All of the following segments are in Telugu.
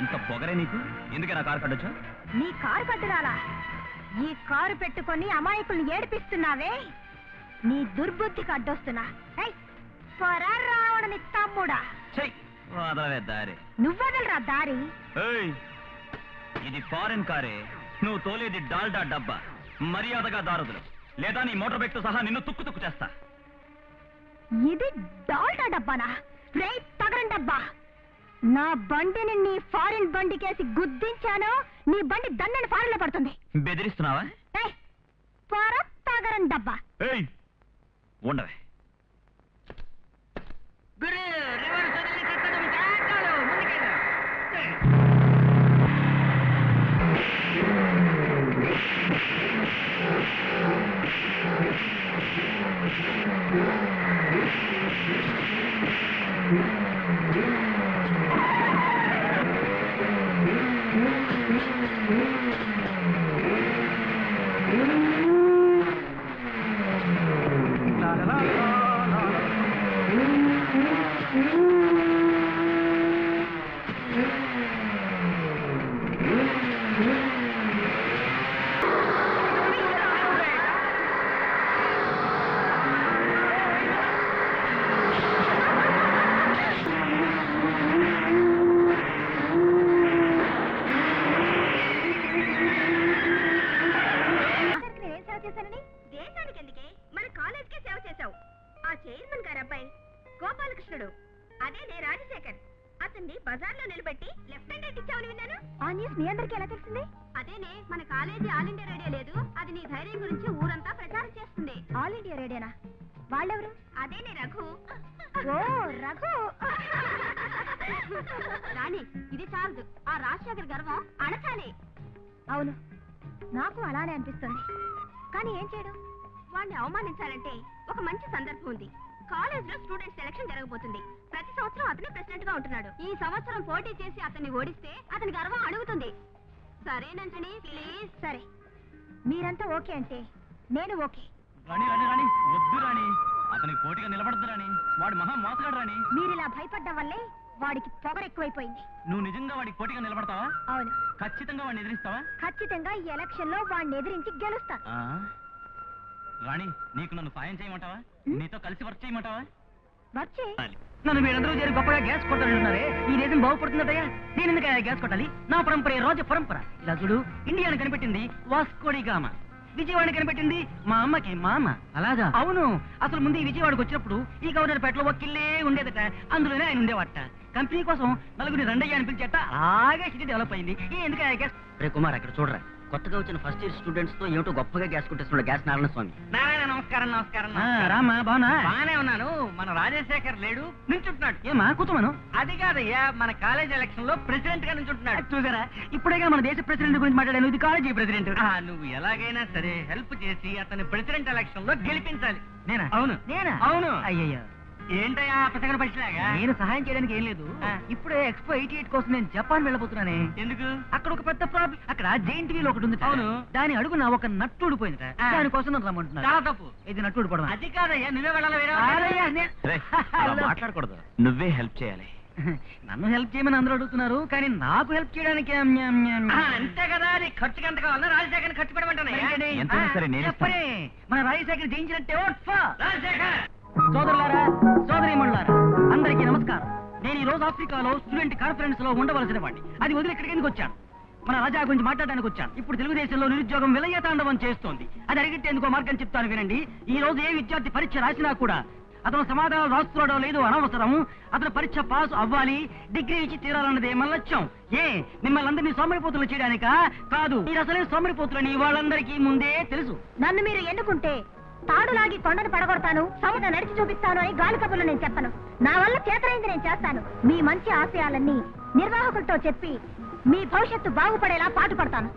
ఎంత పొగరే నీకు? ఎందుకే నా కారు కట్టొచ్చా? నీ కారు పట్టురాలా ఈ కారు పెట్టుకొని అమాయకుల్ని ఏడిపిస్తున్నావే? నీ దుర్బుద్ధికి అడ్డొస్తున్నా రావణని తమ్ముడా. దారి. నువ్వదలరా దారి? ఇది ఫారెన్ కారే. నువ్వు తోలేది డాల్డా డబ్బా. మర్యాదగా దారుదులు. లేదా నీ మోటార్ బైక్తో సహా నిన్ను తుక్కు తుక్కు చేస్తా. ఇది డాల్డా డబ్బానా? రే తగరం డబ్బా. నా బండిని నీ ఫారిన్ బండికేసి గుద్దించాను నీ బండి దండని ఫారెన్లో పడుతుంది. బెదిరిస్తున్నావా? ఏయ్, పొర తగరం డబ్బా. ఏయ్ ఉండవే. గురు రివర్స్ వదిలి తిట్టడం జాగ్రత్తలు ముందుకెళ్ళు. అందరికి రాణి ఇది చాలదు. ఆ రాజశేఖర్ గర్వం అణచాలి. అవును. నాకు అలానే అనిపిస్తుంది. కానీ ఏం చేయడం? వాడిని అవమానించాలంటే ఒక మంచి సందర్భం ఉంది. కాలేజ్లో స్టూడెంట్ సెలక్షన్ జరగబోతుంది. ప్రతి సంవత్సరం అతనే ప్రెసిడెంట్గా ఉంటున్నాడు. ఈ సంవత్సరం పోటీ చేసి అతన్ని ఓడిస్తే అతని గర్వం అడుగుతుంది సరేనంటని ప్లీజ్. సరే. మీరంతా ఓకే అంటే నేను ఓకే. రాణి రాణి రాణి. వద్దు రాణి. అతనికి పోటీగా నిలబడద్దు రాణి. వాడు మహా మోసగాడు రాణి. మీరిలా భయపడ్డం వల్లే వాడికి పొగరు ఎక్కువైపోయింది. నువ్వు నిజంగా వాడికి పోటీగా నిలబడతావా? అవును. ఖచ్చితంగా వాడిని ఎదిరిస్తావా? ఖచ్చితంగా ఈ ఎలక్షన్లో వాడిని ఎదిరించి గెలుస్తాను ఆ? రాణి నీకు నన్ను సాయం చేయమంటావా? నీతో కలిసి వర్క్ చేయమంటావా? వచ్చే నన్ను మీరందరూ చేరి గొప్పగా గ్యాస్ కొట్టాలంటున్నారే. ఈ దేశం బాగుపడుతుందటయ్యా? నేను ఎందుకు గ్యాస్ కొట్టాలి? నా పరంపర రాజ పరంపర. ఇలా చూడు ఇండియాని కనిపెట్టింది వాస్కోడి గామ. విజయవాడ కనిపెట్టింది మా అమ్మకి మా అమ్మ. అలాగా? అవును. అసలు ముందు ఈ విజయవాడకు వచ్చినప్పుడు ఈ గవర్నర్ పేటలో ఒక కిల్లే ఉండేదట. అందులోనే ఆయన ఉండేవాట. కంపెనీ కోసం నలుగురిని రెండయ్య అని పిలిచేట అలాగే సిటీ డెవలప్ అయింది. ఎందుకు కుమార్ అక్కడ చూడరా. కొత్తగా వచ్చిన ఫస్ట్ ఇయర్ స్టూడెంట్స్తో ఏమిటో గొప్పగా గ్యాస్ కొట్టేస్తున్నాడు గ్యాస్ నారాయణ స్వామి నారాయణ నమస్కారం నమస్కారం రామా బాగున్నా బానే ఉన్నాను. మన రాజశేఖర్ లేడు నించుంటున్నాడు. ఏమా కూర్చోమను అది కాదయ్యా మన కాలేజ్ ఎలక్షన్లో ప్రెసిడెంట్గా నించుంటున్నాడు. చూసారా? ఇప్పుడేగా మన దేశ ప్రెసిడెంట్ గురించి మాట్లాడాను. ఇది కాలేజీ ప్రెసిడెంట్ నువ్వు ఎలాగైనా సరే హెల్ప్ చేసి అతని ప్రెసిడెంట్ ఎలక్షన్లో గెలిపించాలి. నేనా? అవును. నేనా? అవును. అయ్యయ్యో. ఏంటయ్యా పచ్చిలాగా నేను సహాయం చేయడానికి ఏం లేదు. ఇప్పుడే ఎక్స్పో ఎయిటీ ఎయిట్ కోసం నేను జపాన్ వెళ్ళబోతున్నానే. ఎందుకు? అక్కడ ఒక పెద్ద ప్రాబ్లం అక్కడ జైంట్ వీల్ ఒకటి ఉంది అవును. దాని అడుగున ఒక నట్టు ఊడిపోయింది. దానికోసం నన్ను రమ్మంటున్నారు. చాలా తప్పు. ఇది నట్టు ఊడిపోవడం అది కాదయ్యా నువ్వే వెళ్ళాలి నే- మాట్లాడకూడదు. నువ్వే హెల్ప్ చేయాలి. నన్ను హెల్ప్ చేయమని అందరూ అడుగుతున్నారు కానీ నాకు హెల్ప్ చేయడానికి అంతే కదా నీ ఖర్చుకి ఎంత కావాలో రాజశేఖర్ ఖర్చు ఆ, సరే మన రాజశేఖర్ జయించినట్టే. రాజశేఖర్! సోదరులారా సోదరీమణులారా అందరికీ నమస్కారం. నేను ఈ రోజు ఆఫ్రికాలో స్టూడెంట్ కాన్ఫరెన్స్లో ఉండవలసిన వాడిని అది వదిలి ఇక్కడికి ఎందుకు వచ్చాను? మన రాజా గురించి మాట్లాడడానికి వచ్చాను. ఇప్పుడు తెలుగుదేశంలో నిరుద్యోగం విలయతాండవం చేస్తోంది. అది అడిగిట్టేందుకో మార్గం చెప్తాను వినండి. ఈ రోజు ఏ విద్యార్థి పరీక్ష రాసినా కూడా అతను సమాధానం రాస్తున్నాడో లేదో అనవసరం అతను పరీక్ష పాస్ అవ్వాలి డిగ్రీ ఇచ్చి తీరాలన్నదే మన లక్ష్యం. ఏ మిమ్మల్ని అందరినీ సోమరిపోతులు చేయడానికా? కాదు మీరు అసలే సోమరిపోతులని వాళ్ళందరికీ ముందే తెలుసు. నన్ను మీరు ఎన్నుకుంటే తాడులాగి కొండను పడగొడతాను సముద్ర నడిచి చూపిస్తాను అని గాలి కబుర్లు నేను చెప్పను. నా వల్ల చేతనైంది నేను చేస్తాను. మీ మంచి ఆశయాలన్నీ నిర్వాహకులతో చెప్పి మీ భవిష్యత్తు బాగుపడేలా పాటు పడతాను.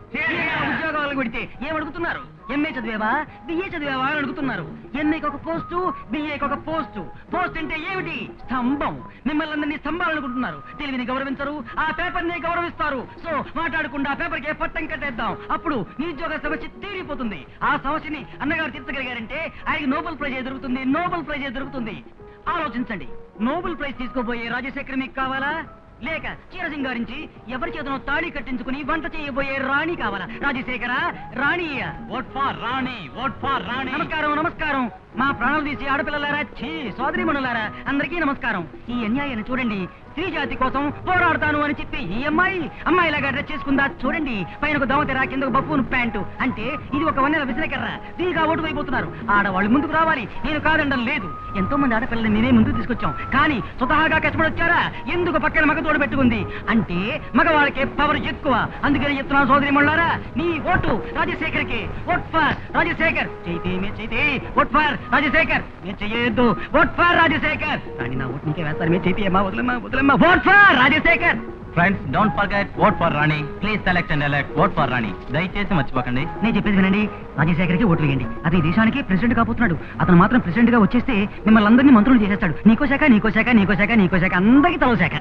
ఉద్యోగాలు పెడితే ఏమడుగుతున్నారు ఎంఏ చదివేవా? బిఏ చదివేవా అని అడుగుతున్నారు. ఎంఏకి ఒక పోస్టు బిఏకి ఒక పోస్టు. పోస్ట్ అంటే ఏమిటి? స్తంభం. మిమ్మల్ని అందరినీ స్తంభాలనుకుంటున్నారు తెలివిని గౌరవించరు ఆ పేపర్ని గౌరవిస్తారు. సో మాట్లాడకుండా ఆ పేపర్కి పట్టం కట్టేద్దాం? అప్పుడు నిరుద్యోగ సమస్య తీరిపోతుంది. ఆ సమస్యని అన్నగారు తీర్చగలిగారంటే ఆయనకి నోబెల్ ప్రైజ్ దొరుకుతుంది? నోబెల్ ప్రైజ్ దొరుకుతుంది? ఆలోచించండి. నోబెల్ ప్రైజ్ తీసుకోబోయే రాజశేఖర్ మీకు కావాలా? లేక చీర సింగారించి ఎవరి చేతనో తాళి కట్టించుకుని వంట చేయబోయే రాణి కావాలా? Rajasekhara రాణియా vote for Rani vote for Rani. నమస్కారం నమస్కారం. మా ప్రాణాలు తీసి ఆడపిల్లలారా ఛీ సోదరిమణులారా అందరికీ నమస్కారం. ఈ అన్యాయాన్ని చూడండి. స్త్రీ జాతి కోసం పోరాడతాను అని చెప్పి ఈ అమ్మాయి అమ్మాయిలాగా డ్రెస్ చేసుకుందా? చూడండి. పైన ఒక దోమతెర కింద బప్పును ప్యాంటు. అంటే ఇది ఒక వన్నెల విసిరకర్ర దీనిగా ఓటు అయిపోతున్నారు. ఆడవాళ్ళు ముందుకు రావాలి. నేను కాదండం లేదు. ఎంతో మంది ఆడపిల్లని నేనే ముందుకు తీసుకొచ్చాం. కానీ స్వతహాగా కష్టపడి వచ్చారా? ఎందుకు పక్కన మగ తోడు పెట్టుకుంది? అంటే మగవాళ్ళకే పవర్ ఎక్కువ. అందుకని చెప్తున్నాను సోదరి మళ్ళారా నీ ఓటు రాజశేఖర్కి. Vote for Rajasekhar. చైతే మే చైతే ఓట్ ఫర్ రాజశేఖర్ మీరు చెయ్యొద్దు ఓట్ ఫర్ రాజశేఖర్ కానీ నా ఓట్ నీకే వేస్తారు మీరు అమ్మా వదిలేమ్మా వదిలేమ్మా vote for Rajasekhar friends don't forget vote for Rani please select and elect vote for Rani దయచేసి మర్చిపోకండి నేను చెప్పేది వినండి రాజశేఖర్కి ఓట్లు వేయండి అతని దేశానికి ప్రెసిడెంట్ కాబోతున్నాడు అతను మాత్రం ప్రెసిడెంట్గా వచ్చేస్తే మిమ్మల్ని అందరినీ మంత్రులు చేసేస్తాడు నీకో శాఖ నీకో శాఖ నీకో శాఖ నీకో శాఖ అందరికీ తలో శాఖ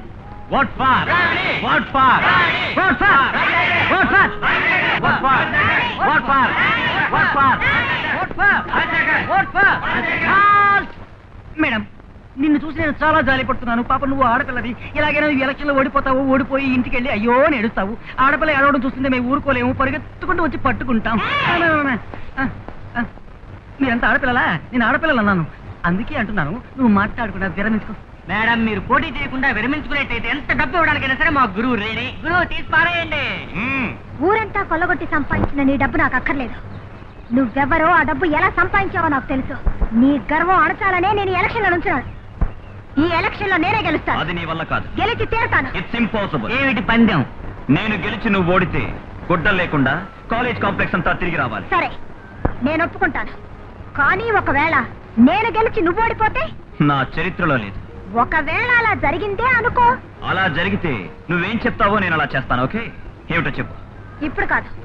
vote for vote for vote for vote for vote for vote for vote for vote for madam నిన్ను చూసి నేను చాలా జాలి పడుతున్నాను. పాప నువ్వు ఆడపిల్లది ఇలాగైనా నువ్వు ఎలక్షన్లో ఓడిపోతావు ఓడిపోయి ఇంటికి వెళ్ళి అయ్యో అని ఏడుస్తావు. ఆడపిల్ల ఏడవడం చూస్తుంటే మేము ఊరుకోలేము. పరిగెత్తుకుంటూ వచ్చి పట్టుకుంటాం. మీరంతా ఆడపిల్లలా? నేను ఆడపిల్లలు అన్నాను. అందుకే అంటున్నాను నువ్వు మాట్లాడుకున్నా విరమించుకో. మేడం మీరు పోటీ చేయకుండా విరమించుకునేట్టయితే ఎంత డబ్బు ఇవ్వడానికైనా సరే మా గురువు రెడీ గురువు తీసి పారేయండి. ఊరంతా కొల్లగొట్టి సంపాదించిన నీ డబ్బు నాకు అక్కర్లేదు. నువ్వెవరో ఆ డబ్బు ఎలా సంపాదించావో నాకు తెలుసు. నీ గర్వం అణచాలనే నేను ఎలక్షన్లో నుంచున్నాను. ఈ ఎలక్షన్లో నేనే గెలుస్తాను. అది నీ వల్ల కాదు. గెలిచి తీరుతాను. ఇట్స్ ఇంపాసిబుల్ ఏమిటి పందెం? నేను గెలిచి నువ్వు ఓడితే గుడ్డలు లేకుండా కాలేజ్ కాంప్లెక్స్ అంతా తిరిగి రావాలి. సరే నేను ఒప్పుకుంటాను. కానీ ఒకవేళ నేను గెలిచి నువ్వు ఓడిపోతే? నా చరిత్రలో లేదు. ఒకవేళ అలా జరిగిందే అనుకో. అలా జరిగితే నువ్వేం చెప్తావో నేను అలా చేస్తాను ఓకే? ఏమిటో చెప్పు. ఇప్పుడు కాదు.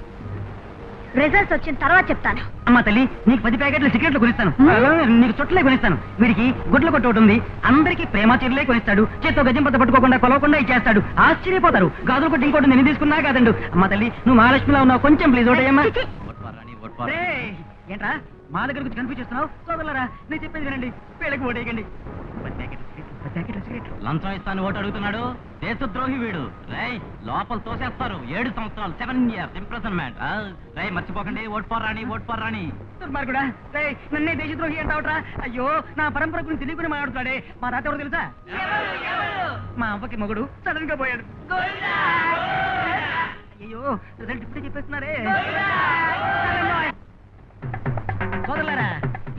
రిజల్ట్స్ వచ్చిన తర్వాత చెప్తాను. అమ్మా తల్లి నీకు పది ప్యాకెట్లు సిగరెట్లు కొనిస్తాను. హ్మ్. నీకు చుట్టలే కొనిస్తాను. వీడికి గుడ్ల కొట్టు ఒకటి ఉంది. అందరికి ప్రేమ చీరలే కొనిస్తాడు. చేత్తో గజం పత్త పట్టుకోకుండా కొలవకుండా ఇచ్చేస్తాడు. ఆశ్చర్యపోతారు. గాజులు కొట్టి ఇంకోటి నేను తీసుకున్నా కాదండు. అమ్మా తల్లి నువ్వు మహాలక్ష్మిలా ఉన్నావు. కొంచెం ప్లీజ్ ఒకటేయమ్మా చిచి. Vote for Rani vote for రేయ్, ఏంట్రా? మా దగ్గర గురించి కన్ఫ్యూజ్ చేస్తున్నావు సోదరులారా నేను చెప్పేది వినండి. పేళ్ళకి ఓటేయకండి. లంచం ఇస్తాను ఓటు అడుగుతున్నాడు. దేశద్రోహి వీడు. రై లోపల తోసేస్తారు. ఏడు సంవత్సరాలు సెవెన్ ఇయర్స్ ఇంప్రెసన్మెంట్. రై మర్చిపోకండి. Vote Rani vote Rani. దుర్మార్గుడా రేయ్, నన్నే దేశద్రోహి అంటావుట్రా? అయ్యో నా పరంపర గురించి తెలియకుండా మాట్లాడుతున్నాడే. మా తాత ఎవరు తెలుసా? మా అవ్వకి మొగుడు సడన్గా పోయాడు అయ్యో రిజల్ట్ ఇప్పుడే చెప్పేస్తున్నారే. సోదరులారా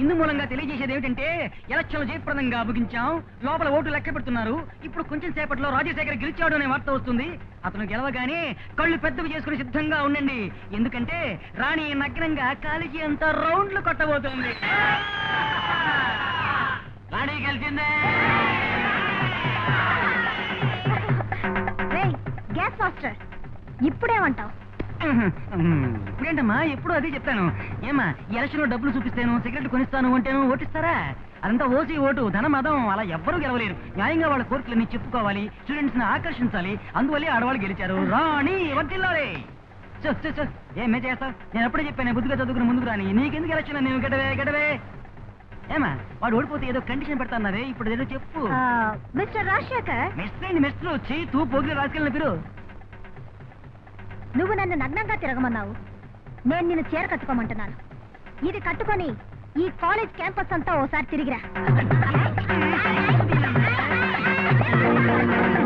ఇందు మూలంగా తెలియజేసేది ఏమిటంటే ఎలక్షన్లు జయప్రదంగా ముగించాం. లోపల ఓటు లెక్క పెడుతున్నారు. ఇప్పుడు కొంచెం సేపట్లో రాజశేఖర్ గెలిచాడు అనే వార్త వస్తుంది. అతను గెలవగానే కళ్ళు పెద్దవి చేసుకుని సిద్ధంగా ఉండండి. ఎందుకంటే రాణి నగ్నంగా కాలికి అంత రౌండ్లు కొట్టబోతుంది. రాణి గెలిచిందే. Gas master ఇప్పుడేమంటావు? ఇప్పుడేంటమ్మా ఎప్పుడు అదే చెప్తాను ఏమా ఎలక్షన్లో డబ్బులు చూపిస్తాను సిగరెట్ కొనిస్తాను అంటేను ఓటిస్తారా? అదంతా ఓసి ఓటు ధన మదం అలా ఎవ్వరూ గెలవలేరు. న్యాయంగా వాళ్ళ కోరికలన్నీ చెప్పుకోవాలి స్టూడెంట్స్ని ఆకర్షించాలి అందువల్లే ఆడవాళ్ళు గెలిచారు. రాణి వర్తిల్లాలి చూ చూ చూ ఏమే చేస్తావు నేను ఎప్పుడే చెప్పాను బుద్ధిగా చదువుకుని ముందుకు రాని. నీకెందుకు ఎలక్షన్ నేను గడవే గడవే ఏమా వాడు ఓడిపోతే ఏదో కండిషన్ పెడతాన్నారే ఇప్పుడు ఏదో చెప్పు. ఆ, మిస్టర్ రాజశేఖర్? మెస్ట్రైంది మెస్ట్లు వచ్చి తూ పోగిలి రాసుకెళ్ళిన మీరు నువ్వు నన్ను నగ్నంగా తిరగమన్నావు. నేను నిన్ను చీర కట్టుకోమంటున్నాను. ఇది కట్టుకొని ఈ కాలేజ్ క్యాంపస్ అంతా ఓసారి తిరిగిరా.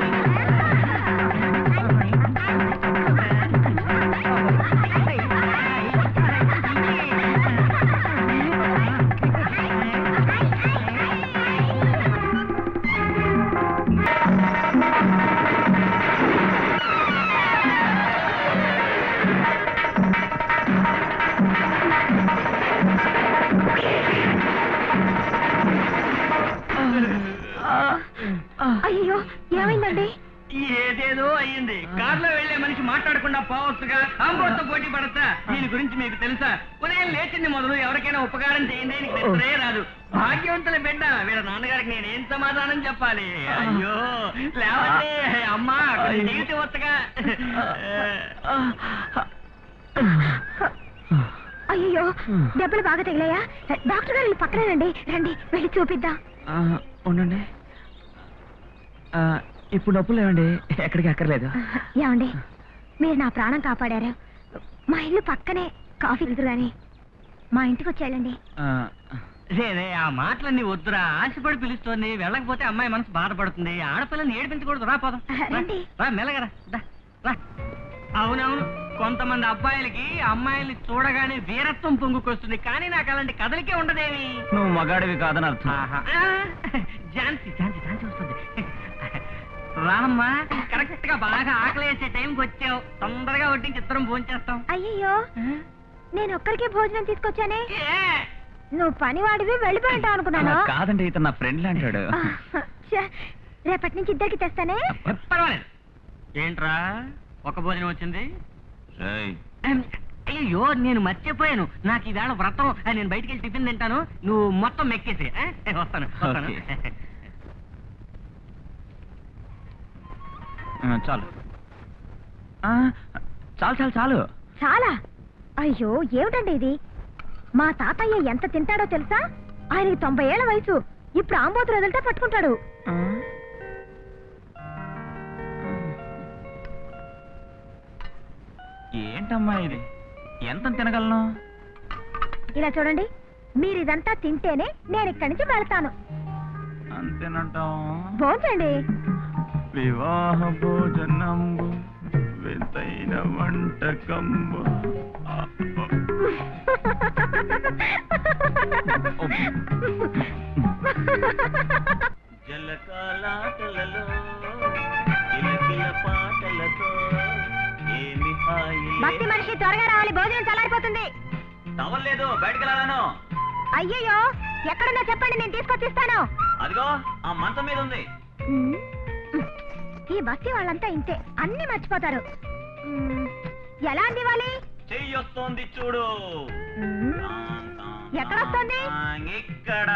ఉపకారం చేయండి నిద్రే రాదు భాగ్యవంతుల బిడ్డ వీళ్ళ నాన్నగారికి నేను ఏం సమాధానం చెప్పాలి? అయ్యో లేవండి అమ్మా నీటి వత్తగా. అయ్యో దెబ్బలు బాగా తగిలాయా? డాక్టర్ గారు పక్కనే రండి. రండి వెళ్ళి చూపిద్దాం. ఉండండి. ఇప్పుడు డబ్బులు ఏమండి ఎక్కడికి అక్కర్లేదు. ఏమండి మీరు నా ప్రాణం కాపాడారు. మా ఇల్లు పక్కనే కాఫీ వెళ్తురు మా ఇంటికి వచ్చేయాలండి. ఆ, రే ఆ మాటలన్నీ వద్దురా. ఆశపడి పిలుస్తోంది. వెళ్ళకపోతే అమ్మాయి మనసు బాధపడుతుంది. ఆడపిల్లని ఏడిపించకూడదు. రా పోదాం. రా, రండి. రా మెల్లగరా. దా, రా. అవునవును. కొంతమంది అబ్బాయిలకి అమ్మాయిల్ని చూడగానే వీరత్వం పొంగుకొస్తుంది. కానీ నాకు అలాంటి కథలకే ఉండదేమి? నువ్వు మగాడివి కాదని అర్థం. ఆహా. ఆ, ఝాన్సీ ఝాన్సీ ఝాన్సీ వస్తుంది. రామ్మా కరెక్ట్గా బాగా ఆకలి వేసే టైంకి వచ్చావు. తొందరగా వడ్డించి ఇద్దరం భోంచేస్తాం. అయ్యయ్యో. నేను ఒక్కరికే భోజనం తీసుకొచ్చానే? ఏ? నువ్వు పనివాడివి వెళ్ళిపోయి ఉంటావు అనుకున్నాను? కాదండి ఇతను నా ఫ్రెండ్ అంటాడు. రేపటి నుంచి ఇద్దరికి తెస్తానే? పర్వాలేదు. ఏంట్రా ఒక భోజనం వచ్చింది? అయ్యో నేను మర్చిపోయాను. నాకు ఈవేళ వ్రతం నేను బయటికి వెళ్ళి టిఫిన్ తింటాను. నువ్వు మొత్తం మెక్కేసి? వస్తాను వస్తాను. చాలు. ఆ, చాలు చాలు చాలు. చాలా. అయ్యో ఏమిటండి ఇది? మా తాతయ్య ఎంత తింటాడో తెలుసా? ఆయనకి తొంభై ఏళ్ళ వయసు. ఇప్పుడు ఆంబోతులు వదిలితే పట్టుకుంటాడు. ఏంటమ్మా ఇది? ఎంత తినగలను? ఇలా చూడండి మీరు ఇదంతా తింటేనే నేను ఇక్కడి నుంచి వెళ్తాను. అంతేనంటాం భోంచండి వివాహ భోజనంబు. వింతైన వంటకంబు జలకాలాటలలో కిలకిల పాటలతో ఏమి భక్తి మనిషి త్వరగా రావాలి భోజనం చల్లారిపోతుంది. తవలేదు బయటకు వెళ్ళాలను అయ్యయ్యో ఎక్కడున్నా చెప్పండి నేను తీసుకొచ్చిస్తాను అదిగో ఆ మంచం మీద ఉంది. ఈ బస్తీ వాళ్ళంతా ఇంతే. అన్ని మర్చిపోతారు. ఎలా అందివ్వాలి చెయ్యి వస్తోంది చూడు. ఉమ్, ఎక్కడొస్తోంది? ఇక్కడ.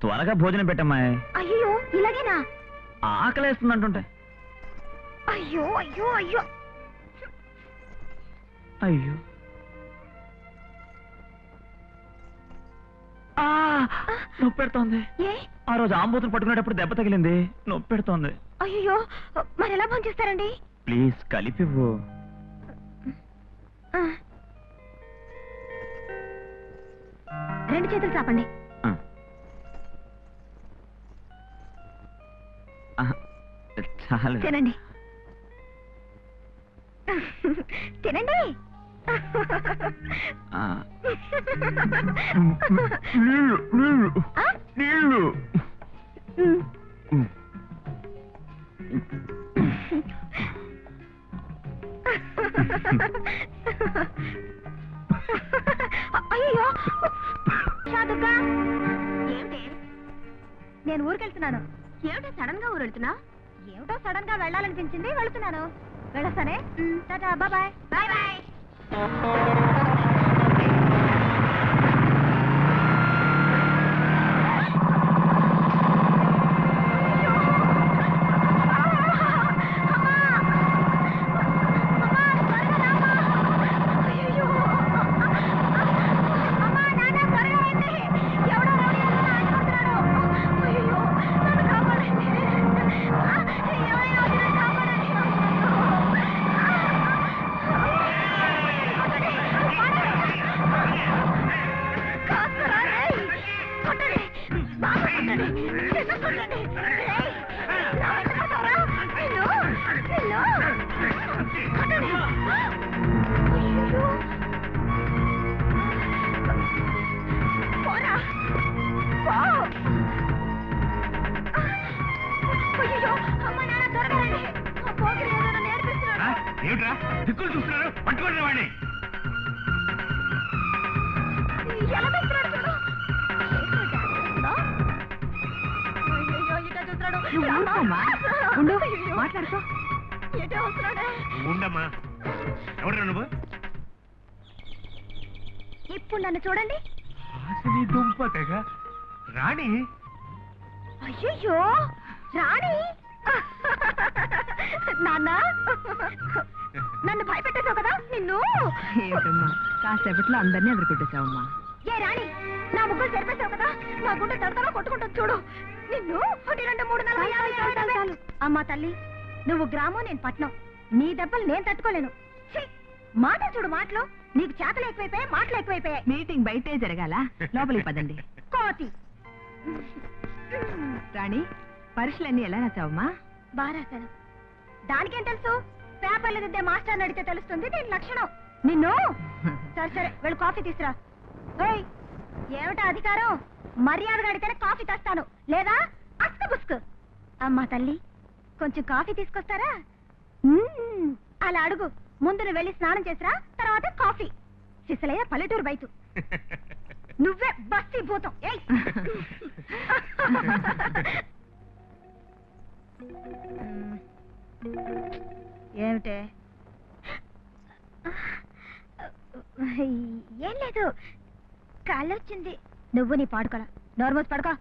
త్వరగా భోజనం పెట్టమ్మా. అయ్యో ఇలాగేనా? ఆకలేస్తుంది అంటుంటే అయ్యో అయ్యో అయ్యో. అయ్యో. నొప్పి పెడుతోంది ఏ? ఆ రోజు ఆంబోతులు పట్టుకునేటప్పుడు దెబ్బ తగిలింది. నొప్పి పెడుతోంది అయ్యో మరి ఎలా భోంచేస్తారండి? ప్లీజ్ కలిపివ్వు. రెండు చేతులు చాపండి. చాలు. తినండి. తినండి. నీళ్ళు నీళ్ళు? నీళ్ళు. అయ్యో షాదుర్గా ఏమిటి? నేను ఊరికెళ్తున్నాను. ఏమిటి సడన్గా ఊరు వెళ్తున్నా ఏమిటో సడన్గా వెళ్ళాలనిపించింది? వెళ్తున్నాను. వెళ్ళొస్తానే? Tata bye. Bye bye. Thank you. ఇప్పుడు నన్ను చూడండి. హాసిని దుంప తెగ రాణి. అయ్యయ్యో రాణి. నాన్న. నన్ను భయపెట్టేశావు కదా నిన్ను. ఏమిటమ్మా? కాసేపట్లో అందరినీ ఎదుర్కొట్టేశావమ్మా. ఏ రాణి నా ముగ్గురు సరిపేశావు కదా? నా గుండె తడతలో కొట్టుకుంటుంది చూడు. నిన్ను ఒకటి రెండు మూడు నాలుగు యాభై. అమ్మా తల్లి నువ్వు గ్రామం నేను పట్నం. నీ దెబ్బలు నేను తట్టుకోలేను. ఛీ! మాటలు చూడు మాటలు. నీకు చేతలు ఎక్కువైపోయాయి మాటలు ఎక్కువైపోయాయి. మీటింగ్ బయటే జరగాల? లోపలికి పదండి. కోతి. రాణి పరీక్షలన్నీ ఎలా రాసావమ్మా? బారాసను దానికేం తెలుసు? పేపర్లు దిద్దే మాస్టర్ అడిగితే తెలుస్తుంది దీని లక్షణం. నిన్ను? సరే సరే వెళ్ళి కాఫీ తీసురా ఏయ్ ఏమిటా అధికారం? మర్యాదగా అడిగితేనే కాఫీ తెస్తాను. లేదా అస్క బుస్క్ అమ్మా తల్లి కొంచెం కాఫీ తీసుకొస్తారా? అలా అడుగు. ముందు నువ్వు వెళ్ళి స్నానం చేసిరా తర్వాత కాఫీ. సిసలయ్య పల్లెటూరు బయటు. నువ్వే బస్సీ భూతం. ఏయ్! ఏమిటే? ఏం లేదు. కాళ్ళు వచ్చింది నువ్వు నీ పాడుకోరా. నోర్మోస్ పడుకో.